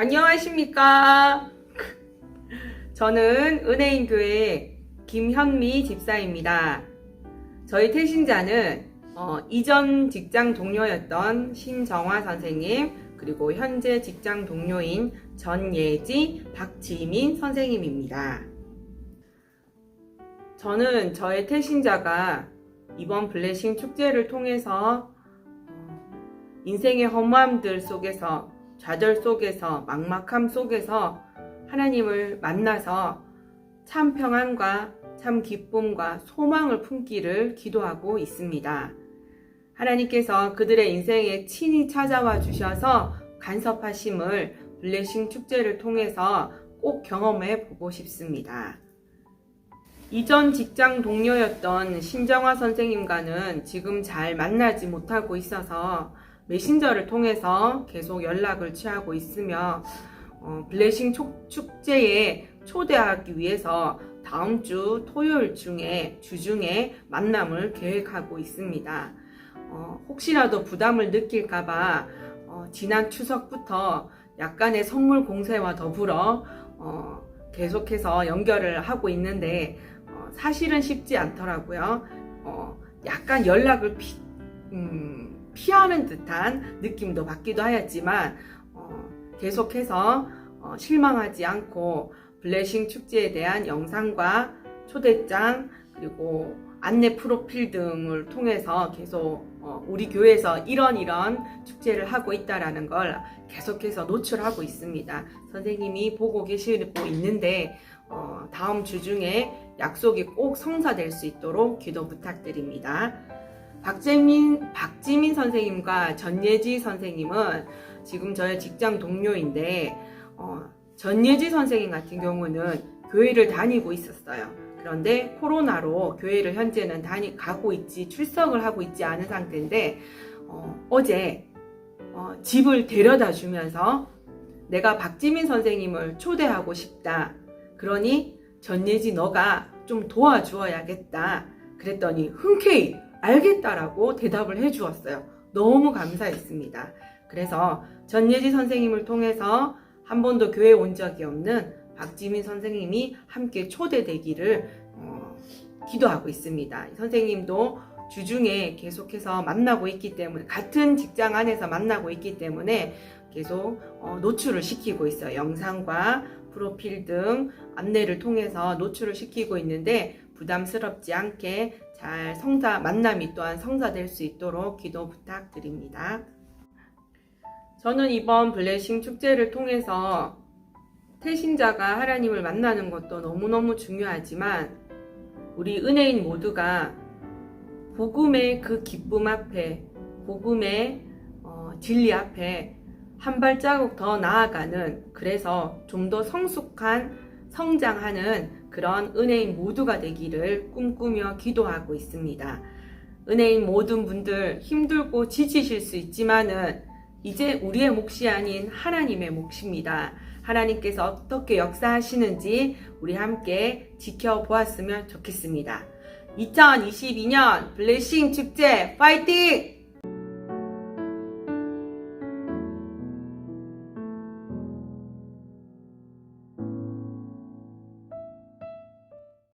안녕하십니까. 저는 은혜인교회 김현미 집사입니다. 저희 태신자는 어, 이전 직장 동료였던 신정화 선생님, 그리고 현재 직장 동료인 전예지, 박지민 선생님입니다. 저는 저의 태신자가 이번 블레싱 축제를 통해서 어, 인생의 허무함들 속에서 좌절 속에서 막막함 속에서 하나님을 만나서 참 평안과 참 기쁨과 소망을 품기를 기도하고 있습니다. 하나님께서 그들의 인생에 친히 찾아와 주셔서 간섭하심을 블레싱 축제를 통해서 꼭 경험해 보고 싶습니다. 이전 직장 동료였던 신정화 선생님과는 지금 잘 만나지 못하고 있어서 메신저를 통해서 계속 연락을 취하고 있으며 어, 블레싱 촉- 축제에 초대하기 위해서 다음 주 토요일 중에 주중에 만남을 계획하고 있습니다. 어, 혹시라도 부담을 느낄까봐 어, 지난 추석부터 약간의 선물 공세와 더불어 어, 계속해서 연결을 하고 있는데 어, 사실은 쉽지 않더라고요. 어, 약간 연락을 피, 음, 피하는 듯한 느낌도 받기도 하였지만 어, 계속해서 어, 실망하지 않고 블레싱 축제에 대한 영상과 초대장 그리고 안내 프로필 등을 통해서 계속 어, 우리 교회에서 이런 이런 축제를 하고 있다라는 걸 계속해서 노출하고 있습니다. 선생님이 보고 계시고 있는데 어, 다음 주 중에 약속이 꼭 성사될 수 있도록 기도 부탁드립니다. 박재민, 박지민 선생님과 전예지 선생님은 지금 저의 직장 동료인데, 어, 전예지 선생님 같은 경우는 교회를 다니고 있었어요. 그런데 코로나로 교회를 현재는 다니, 가고 있지, 출석을 하고 있지 않은 상태인데, 어, 제 집을 데려다 주면서 내가 박지민 선생님을 초대하고 싶다. 그러니 전예지 너가 좀 도와주어야겠다. 그랬더니 흔쾌히 알겠다라고 대답을 해 주었어요. 너무 감사했습니다. 그래서 전예지 선생님을 통해서 한 번도 교회 온 적이 없는 박지민 선생님이 함께 초대되기를 어, 기도하고 있습니다. 선생님도 주중에 계속해서 만나고 있기 때문에 같은 직장 안에서 만나고 있기 때문에 계속 어, 노출을 시키고 있어요. 영상과 프로필 등 안내를 통해서 노출을 시키고 있는데 부담스럽지 않게 잘 성사 만남이 또한 성사될 수 있도록 기도 부탁드립니다. 저는 이번 블레싱 축제를 통해서 태신자가 하나님을 만나는 것도 너무너무 중요하지만 우리 은혜인 모두가 복음의 그 기쁨 앞에 복음의 어, 진리 앞에 한 발자국 더 나아가는 그래서 좀 더 성숙한 성장하는 그런 은혜인 모두가 되기를 꿈꾸며 기도하고 있습니다. 은혜인 모든 분들 힘들고 지치실 수 있지만은 이제 우리의 몫이 아닌 하나님의 몫입니다. 하나님께서 어떻게 역사하시는지 우리 함께 지켜보았으면 좋겠습니다. 2022년 블레싱 축제 파이팅!